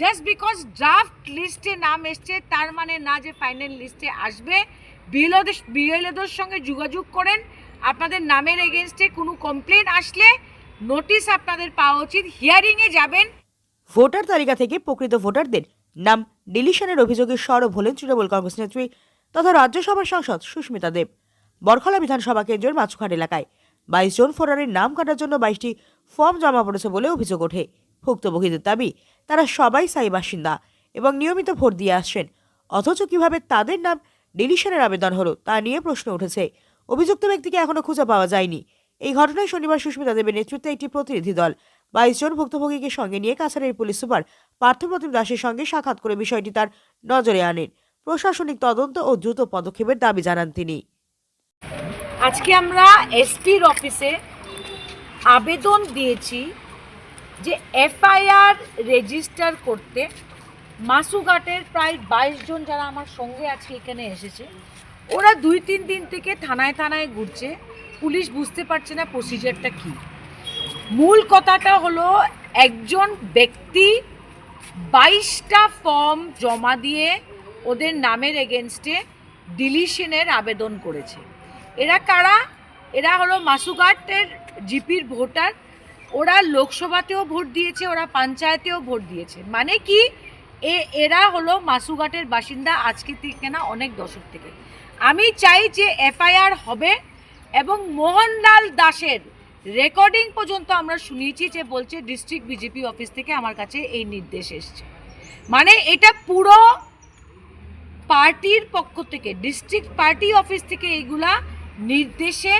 Just because draft লিস্টে নাম এসছে, তার মানে না যে ফাইনাল লিস্টে আসবে। বিএলওদের সঙ্গে যোগাযোগ করেন। আপনাদের নামের এগেনস্টে কোনো কমপ্লেন আসলে নোটিশ আপনাদের পাওয়া উচিত। হিয়ারিংয়ে যাবেন। ভোটার তালিকা থেকে প্রকৃত ভোটারদের নাম ডিলিশনের অভিযোগে সরব হলেন তৃণমূল কংগ্রেস নেত্রী তথা রাজ্যসভার সাংসদ সুস্মিতা দেব। বরখলা বিধানসভা কেন্দ্রের মাছুঘাট এলাকায় বাইশ জন ভোটারের নাম কাটার জন্য বাইশটি ফর্ম জমা পড়েছে বলে অভিযোগ ওঠে। ভুক্তভোগীদের দাবি, তারা সবাই সাই বাসিন্দা এবং নিয়মিত ভোট দিয়ে আসছেন। অথচ কীভাবে তাদের নাম ডিলিশনের আবেদন হলো, তা নিয়ে প্রশ্ন উঠেছে। অভিযুক্ত ব্যক্তিকে এখনও খুঁজে পাওয়া যায়নি। এই ঘটনায় শনিবার সুস্মিতা দেবের নেতৃত্বে একটি প্রতিনিধি দল বাইশ জন ভুক্তভোগীকে সঙ্গে নিয়ে কাছাড়ের পুলিশ সুপার পার্থপ্রতিম দাসের সঙ্গে সাক্ষাৎ করে বিষয়টি তার নজরে আনেন। প্রশাসনিক তদন্ত ও দ্রুত পদক্ষেপের দাবি জানান তিনি। আজকে আমরা এসপির অফিসে আবেদন দিয়েছি যে এফআইআর রেজিস্টার করতে মাসুঘাটের প্রায় বাইশ জন যারা আমার সঙ্গে আজকে এখানে এসেছে, ওরা দুই তিন দিন থেকে থানায় থানায় ঘুরছে, পুলিশ বুঝতে পারছে না প্রসিজারটা কী। মূল কথাটা হলো একজন ব্যক্তি বাইশটা ফর্ম জমা দিয়ে ওদের নামের এগেনস্টে ডিলিশনের আবেদন করেছে। এরা কারা? এরা হলো মাসুঘাটের জিপির ভোটার ওরা লোকসভাতেও ভোট দিয়েছে, ওরা পঞ্চায়েতেও ভোট দিয়েছে। মানে কি? এ, এরা হলো মাসুঘাটের বাসিন্দা আজকে থেকে না অনেক দশক থেকে। আমি চাই যে এফআইআর হবে এবং মোহনলাল দাসের রেকর্ডিং পর্যন্ত আমরা শুনিয়েছি যে বলছে ডিস্ট্রিক্ট বিজেপি অফিস থেকে আমার কাছে এই নির্দেশ এসছে। মানে এটা পুরো পার্টির পক্ষ থেকে, ডিস্ট্রিক্ট পার্টি অফিস থেকে এইগুলা নির্দেশে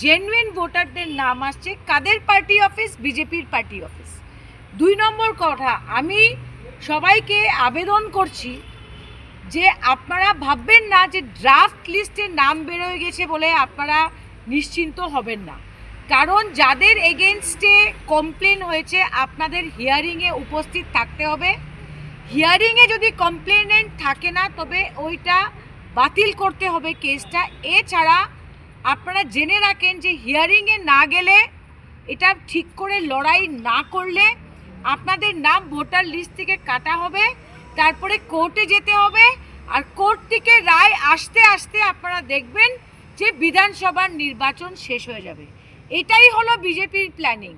জেনুইন ভোটারদের নাম আসছে কাদের পার্টি অফিস বিজেপির পার্টি অফিস দুই নম্বর কথা, আমি সবাইকে আবেদন করছি যে আপনারা ভাববেন না যে ড্রাফট লিস্টে নাম বেরোয় গেছে বলে আপনারা নিশ্চিন্ত হবেন না। কারণ যাদের এগেনস্টে কমপ্লেন হয়েছে, আপনাদের হিয়ারিংয়ে উপস্থিত থাকতে হবে। হিয়ারিংয়ে যদি কমপ্লেনেন্ট থাকে না, তবে ওইটা বাতিল করতে হবে কেসটা এছাড়া আপনারা জেনে রাখেন যে হিয়ারিংয়ে না গেলে এটা ঠিক করে লড়াই না করলে আপনাদের নাম ভোটার লিস্ট থেকে কাটা হবে, তারপরে কোর্টে যেতে হবে আর কোর্ট থেকে রায় আসতে আসতে আপনারা দেখবেন যে বিধানসভার নির্বাচন শেষ হয়ে যাবে। এটাই হলো বিজেপির প্ল্যানিং